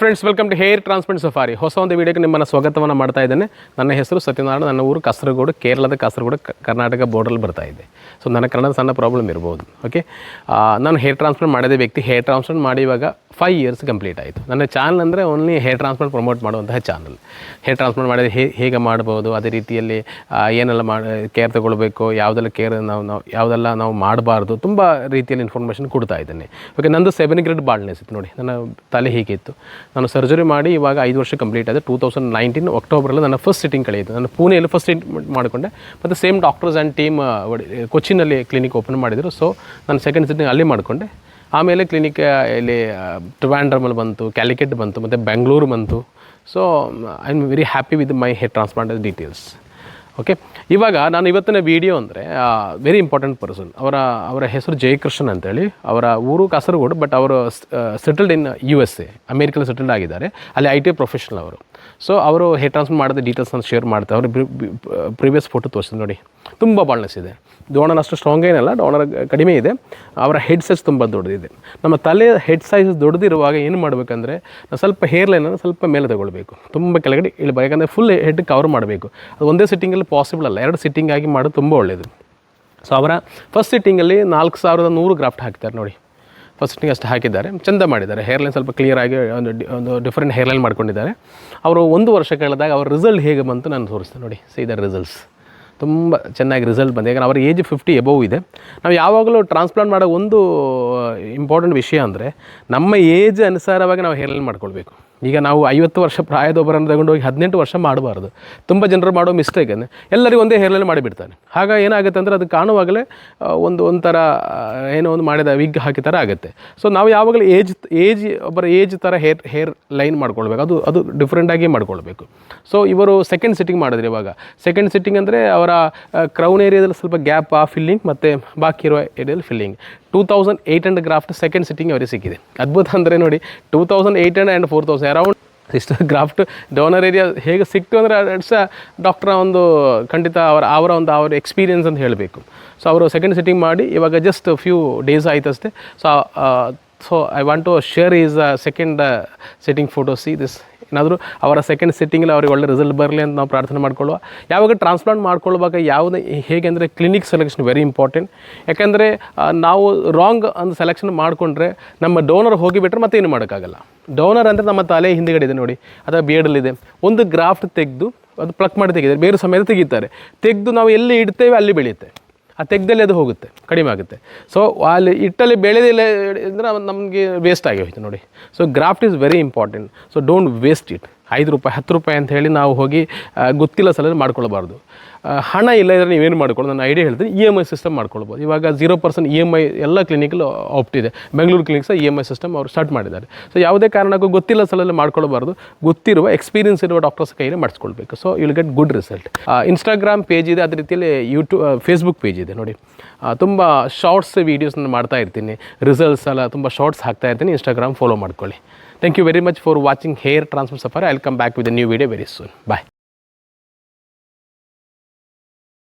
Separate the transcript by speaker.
Speaker 1: Friends welcome to hair transplant safari ಹೊಸ ಒಂದು ವೀಡಿಯೋಗೆ ನಿಮ್ಮನ್ನು ಸ್ವಾಗತವನ್ನು ಮಾಡ್ತಾ ಇದ್ದೇನೆ. ನನ್ನ ಹೆಸರು ಸತ್ಯನಾರಾಯಣ. ನನ್ನ ಊರು ಕಾಸರಗೋಡು, ಕೇರಳದ ಕಾಸರಗೋಡು ಕರ್ನಾಟಕ ಬೋರ್ಡಲ್ಲಿ ಬರ್ತಾ ಇದೆ. ಸೊ ನನ್ನ ಕನ್ನಡ ಸಣ್ಣ ಪ್ರಾಬ್ಲಮ್ ಇರ್ಬೋದು. ಓಕೆ ನಾನು ಹೇರ್ ಟ್ರಾನ್ಸ್ಪ್ಲಾಂಟ್ ಮಾಡಿದ ವ್ಯಕ್ತಿ. ಹೇರ್ ಟ್ರಾನ್ಸ್ಪ್ಲಾಂಟ್ ಮಾಡಿ ಇವಾಗ ಫೈವ್ ಇಯರ್ಸ್ ಕಂಪ್ಲೀಟ್ ಆಯಿತು. ನನ್ನ ಚಾನಲ್ ಅಂದರೆ ಓನ್ಲಿ ಹೇರ್ ಟ್ರಾನ್ಸ್ಪ್ಲಾಂಟ್ ಪ್ರಮೋಟ್ ಮಾಡುವಂತಹ ಚಾನಲ್ ಹೇರ್ ಟ್ರಾನ್ಸ್ಪ್ಲಾಂಟ್ ಮಾಡಿದರೆ ಹೇ, ಹೇಗೆ ಮಾಡ್ಬೋದು, ಅದೇ ರೀತಿಯಲ್ಲಿ ಏನೆಲ್ಲ ಮಾಡ ಕೇರ್ ತಗೊಳ್ಬೇಕು, ಯಾವುದೆಲ್ಲ ಕೇರ್ ನಾವು ನಾವು, ಯಾವುದೆಲ್ಲ ನಾವು ಮಾಡಬಾರ್ದು, ತುಂಬ ರೀತಿಯಲ್ಲಿ ಇನ್ಫಾರ್ಮೇಷನ್ ಕೊಡ್ತಾ ಇದ್ದೇನೆ. ಓಕೆ ನಂದು ಸೆವೆನ್ ಗ್ರೇಡ್ ಬಾಳ್ನೆಸ್ ಇತ್ತು ನೋಡಿ. ನನ್ನ ತಲೆ ಹೀಗಿತ್ತು ನಾನು ಸರ್ಜರಿ ಮಾಡಿ ಇವಾಗ ಐದು ವರ್ಷ ಕಂಪ್ಲೀಟ್ ಆಯಿತು ಟೂ ತೌಸಂಡ್ ನೈನ್ಟೀನ್ ಅಕ್ಟೋಬರಲ್ಲಿ ನನ್ನ ಫಸ್ಟ್ ಸಿಟ್ಟಿಂಗ್ ಕಳೆಯಿತು ನಾನು ಪುಣೆಯಲ್ಲಿ ಫಸ್ಟ್ ಟ್ರೀಟ್ಮೆಂಟ್ ಮಾಡಿಕೊಂಡೆ. ಮತ್ತು ಸೇಮ್ ಡಾಕ್ಟರ್ಸ್ ಆ್ಯಂಡ್ ಟೀಮ್ ಕೊಚ್ಚಿನಲ್ಲಿ ಕ್ಲಿನಿಕ್ ಓಪನ್ ಮಾಡಿದರು. ಸೊ ನಾನು ಸೆಕೆಂಡ್ ಸಿಟ್ಟಿಂಗ್ ಅಲ್ಲಿ ಮಾಡಿಕೊಂಡೆ. ಆಮೇಲೆ ಕ್ಲಿನಿಕ್ ಇಲ್ಲಿ ಟ್ರಿವಾಂಡ್ರಮಲ್ಲಿ ಬಂತು ಕ್ಯಾಲಿಕೆಟ್ ಬಂತು, ಮತ್ತು ಬೆಂಗಳೂರು ಬಂತು. So I am very happy with my hair transplant details okay ಇವಾಗ ನಾನು ಇವತ್ತಿನ ವಿಡಿಯೋ ಅಂದರೆ ವೆರಿ ಇಂಪಾರ್ಟೆಂಟ್ ಪರ್ಸನ್ ಅವರ ಅವರ ಹೆಸರು ಜಯಕೃಷ್ಣನ್ ಅಂತೇಳಿ. ಅವರ ಊರು ಕಾಸರಗೋಡು ಬಟ್ ಅವರು settled in U S A ಅಮೇರಿಕಲ್ಲಿ settled ಆಗಿದ್ದಾರೆ. ಅಲ್ಲಿ ಐ ಟಿ ಪ್ರೊಫೆಷನಲ್ ಅವರು. ಸೊ ಅವರು ಹೇರ್ ಟ್ರಾನ್ಸ್ಫರ್ ಮಾಡಿದ ಡೀಟೇಲ್ಸನ್ನು ಶೇರ್ ಮಾಡ್ತಾರೆ ಅವರು ಪ್ರೀವಿಯಸ್ ಫೋಟೋ ತೋರಿಸಿದ್ರು ನೋಡಿ. ತುಂಬ ಬಾಳ್ನೆಸ್ ಇದೆ. ಡೋನರ್ ಅಷ್ಟು ಸ್ಟ್ರಾಂಗ್ ಏನಲ್ಲ ಡೋನರ್ ಕಡಿಮೆ ಇದೆ. ಅವರ ಹೆಡ್ ಸೈಜ್ ತುಂಬ ದೊಡ್ಡದಿದೆ. ನಮ್ಮ ತಲೆ ಹೆಡ್ ಸೈಜ್ ದೊಡ್ಡದಿರುವಾಗ ಏನು ಮಾಡಬೇಕಂದ್ರೆ, ನಾವು ಸ್ವಲ್ಪ ಹೇರ್ ಲೈನನ್ನು ಸ್ವಲ್ಪ ಮೇಲೆ ತಗೊಳ್ಬೇಕು. ತುಂಬ ಕೆಳಗಡೆ ಇಳಬೇಕು ಯಾಕಂದರೆ ಫುಲ್ ಹೆಡ್ ಕವರ್ ಮಾಡಬೇಕು. ಅದು ಒಂದೇ ಸಿಟ್ಟಿಂಗಲ್ಲಿ ಪಾಸಿಬಲ್ ಅಲ್ಲ. ಎರಡು ಸಿಟ್ಟಿಂಗ್ ಆಗಿ ಮಾಡೋದು ತುಂಬ ಒಳ್ಳೆಯದು ಸೊ ಅವರ ಫಸ್ಟ್ ಸಿಟ್ಟಿಂಗಲ್ಲಿ ನಾಲ್ಕು ಸಾವಿರದ ನೂರು ಗ್ರಾಫ್ಟ್ ಹಾಕ್ತಾರೆ ನೋಡಿ. ಫಸ್ಟ್ ಅಷ್ಟು ಹಾಕಿದ್ದಾರೆ. ಚಂದ ಮಾಡಿದ್ದಾರೆ. ಹೇರ್ಲೈನ್ ಸ್ವಲ್ಪ ಕ್ಲಿಯರ್ ಆಗಿ ಒಂದು ಒಂದು ಡಿಫ್ರೆಂಟ್ ಹೇರ್ಲೈನ್ ಮಾಡ್ಕೊಂಡಿದ್ದಾರೆ. ಅವರು ಒಂದು ವರ್ಷ ಕಳೆದಾಗ ಅವ್ರ ರಿಸಲ್ಟ್ ಹೇಗೆ ಬಂತು ನಾನು ತೋರಿಸ್ತೇನೆ ನೋಡಿ. ಸಿ ದ ರಿಸಲ್ಟ್ಸ್ ತುಂಬ ಚೆನ್ನಾಗಿ ರಿಸಲ್ಟ್ ಬಂದಿದೆ. ಯಾಕಂದರೆ ಅವ್ರ ಏಜ್ ಫಿಫ್ಟಿ ಎಬೋವ್ ಇದೆ. ನಾವು ಯಾವಾಗಲೂ ಟ್ರಾನ್ಸ್ಪ್ಲಾಂಟ್ ಮಾಡೋ ಒಂದು ಇಂಪಾರ್ಟೆಂಟ್ ವಿಷಯ ಅಂದರೆ ನಮ್ಮ ಏಜ್ ಅನುಸಾರವಾಗಿ ನಾವು ಹೇರ್ಲೈನ್ ಮಾಡ್ಕೊಳ್ಬೇಕು. ಈಗ ನಾವು ಐವತ್ತು ವರ್ಷ ಪ್ರಾಯದೊಬ್ಬರನ್ನು ತಗೊಂಡೋಗಿ ಹದಿನೆಂಟು ವರ್ಷ ಮಾಡಬಾರ್ದು. ತುಂಬ ಜನರು ಮಾಡೋ ಮಿಸ್ಟೇಕ್ ಅಂದರೆ ಎಲ್ಲರಿಗೂ ಒಂದೇ ಹೇರ್ಲಲ್ಲಿ ಮಾಡಿಬಿಡ್ತಾನೆ ಆಗ ಏನಾಗುತ್ತೆ ಅಂದರೆ ಅದು ಕಾಣುವಾಗಲೇ ಒಂದು, ಒಂಥರ ಏನೋ ಒಂದು ಮಾಡಿದ ವಿಗ್ ಹಾಕಿ ಥರ ಆಗುತ್ತೆ. ಸೊ ನಾವು ಯಾವಾಗಲೂ ಏಜ್ ಏಜ್ ಒಬ್ಬರ ಏಜ್ ಥರ ಹೇರ್ ಹೇರ್ ಲೈನ್ ಮಾಡ್ಕೊಳ್ಬೇಕು. ಅದು ಅದು ಡಿಫ್ರೆಂಟಾಗಿ ಮಾಡ್ಕೊಳ್ಬೇಕು. ಸೊ ಇವರು ಸೆಕೆಂಡ್ ಸಿಟ್ಟಿಂಗ್ ಮಾಡಿದ್ರು ಇವಾಗ. ಸೆಕೆಂಡ್ ಸಿಟ್ಟಿಂಗ್ ಅಂದರೆ ಅವರ ಕ್ರೌನ್ ಏರಿಯಾದಲ್ಲಿ ಸ್ವಲ್ಪ ಗ್ಯಾಪ್ ಆ ಫಿಲ್ಲಿಂಗ್ ಮತ್ತು ಬಾಕಿ ಇರುವ ಏರಿಯಾದಲ್ಲಿ filling two thousand eight hundred graft second sitting ಅವರಿಗೆ ಸಿಕ್ಕಿದೆ. ಅದ್ಭುತ ಅಂದರೆ ನೋಡಿ two thousand eight hundred and four thousand around ಇಷ್ಟು ಗ್ರಾಫ್ಟ್ ಡೋನರ್ ಏರಿಯಾ ಹೇಗೆ ಸಿಕ್ತು ಅಂದರೆ ಇಟ್ಸ್ ಡಾಕ್ಟ್ರ ಒಂದು ಖಂಡಿತ ಅವರ ಅವರ ಒಂದು ಅವರ ಎಕ್ಸ್ಪೀರಿಯನ್ಸ್ ಅಂತ ಹೇಳಬೇಕು. ಸೊ ಅವರು ಸೆಕೆಂಡ್ ಸಿಟ್ಟಿಂಗ್ ಮಾಡಿ, ಇವಾಗ ಜಸ್ಟ್ ಫ್ಯೂ ಡೇಸ್ ಆಯ್ತು ಅಷ್ಟೇ. So so I want to share is second sitting photo see this ಏನಾದರೂ ಅವರ ಸೆಕೆಂಡ್ ಸಿಟ್ಟಿಂಗಲ್ಲಿ ಅವ್ರಿಗೆ ಒಳ್ಳೆ ರಿಸಲ್ಟ್ ಬರಲಿ ಅಂತ ನಾವು ಪ್ರಾರ್ಥನೆ ಮಾಡ್ಕೊಳ್ಳುವ. ಯಾವಾಗ ಟ್ರಾನ್ಸ್ಪ್ಲಾಂಟ್ ಮಾಡ್ಕೊಳ್ಳುವಾಗ ಯಾವುದೇ ಹೇಗೆ ಅಂದರೆ ಕ್ಲಿನಿಕ್ ಸೆಲೆಕ್ಷನ್ ವೆರಿ ಇಂಪಾರ್ಟೆಂಟ್ ಯಾಕೆಂದರೆ ನಾವು ರಾಂಗ್ ಒಂದು ಸೆಲೆಕ್ಷನ್ ಮಾಡಿಕೊಂಡ್ರೆ ನಮ್ಮ ಡೋನರ್ ಹೋಗಿಬಿಟ್ರೆ ಮತ್ತೆ ಏನು ಮಾಡೋಕ್ಕಾಗಲ್ಲ. ಡೋನರ್ ಅಂದರೆ ನಮ್ಮ ತಲೆ ಹಿಂದುಗಡೆ ಇದೆ ನೋಡಿ, ಅಥವಾ ಬೇಡಲ್ಲಿದೆ ಒಂದು ಗ್ರಾಫ್ಟ್ ತೆಗೆದು ಅದು ಪ್ಲಕ್ ಮಾಡಿ ತೆಗೆದರೆ ಬೇರೆ ಸಮಯದ ತೆಗಿತಾರೆ. ತೆಗೆದು ನಾವು ಎಲ್ಲಿ ಇಡ್ತೇವೆ ಅಲ್ಲಿ ಬೆಳೆಯುತ್ತೆ. ಆ ತೆಗ್ದಲ್ಲಿ ಅದು ಹೋಗುತ್ತೆ, ಕಡಿಮೆ ಆಗುತ್ತೆ. ಸೊ ಅಲ್ಲಿ ಇಟ್ಟಲ್ಲಿ ಬೆಳೆದಿಲ್ಲ ಅಂದರೆ ನಮಗೆ ವೇಸ್ಟ್ ಆಗಿ ಹೋಯ್ತು ನೋಡಿ. So graft is very important so don't waste it ಐದು ರೂಪಾಯಿ, ಹತ್ತು ರೂಪಾಯಿ ಅಂತ ಹೇಳಿ ನಾವು ಹೋಗಿ ಗೊತ್ತಿಲ್ಲ ಸಲ ಮಾಡ್ಕೊಳ್ಬಾರ್ದು. ಹಣ ಇಲ್ಲ ಇದ್ರೆ ನೀವೇನು ಮಾಡ್ಕೊಳ್ಳಿ ನನ್ನ ಐಡಿಯಾ ಹೇಳ್ತೀನಿ ಇ ಎಂ ಐ ಸಿಸ್ಟಮ್ ಮಾಡ್ಕೊಳ್ಬೋದು. ಇವಾಗ zero percent E M I ಎಲ್ಲ ಕ್ಲಿನಿಕಲ್ಲಿ ಇದೆ. Bengaluru clinics E M I system ಅವರು ಸ್ಟಾರ್ಟ್ ಮಾಡಿದ್ದಾರೆ. ಸೊ ಯಾವುದೇ ಕಾರಣಕ್ಕೂ ಗೊತ್ತಿಲ್ಲ ಸಲ ಮಾಡ್ಕೊಳ್ಬಾರ್ದು. ಗೊತ್ತಿರುವ ಎಕ್ಸ್ಪೀರಿಯನ್ಸ್ ಇರುವ ಡಾಕ್ಟರ್ಸ್ ಕೈಯಲ್ಲಿ ಮಾಡಿಸ್ಕೊಳ್ಬೇಕು. So will get good result Instagram page ಇದೆ, ಅದೇ ರೀತಿಯಲ್ಲಿ ಯೂಟ್ಯೂಬ್ ಫೇಸ್ಬುಕ್ ಪೇಜ್ ಇದೆ, ನೋಡಿ. ತುಂಬ ಶಾರ್ಟ್ಸ್ ವೀಡಿಯೋಸ್ನ ಮಾಡ್ತಾ ಇರ್ತೀನಿ. ರಿಸಲ್ಟ್ಸ್ ಎಲ್ಲ ತುಂಬ ಶಾರ್ಟ್ಸ್ ಹಾಕ್ತಾ ಇರ್ತೀನಿ. ಇನ್ಸ್ಟಾಗ್ರಾಮ್ ಫಾಲೋ ಮಾಡ್ಕೊಳ್ಳಿ. Thank you very much for watching Hair Transform Safari. I'll come back with a new video very soon. Bye.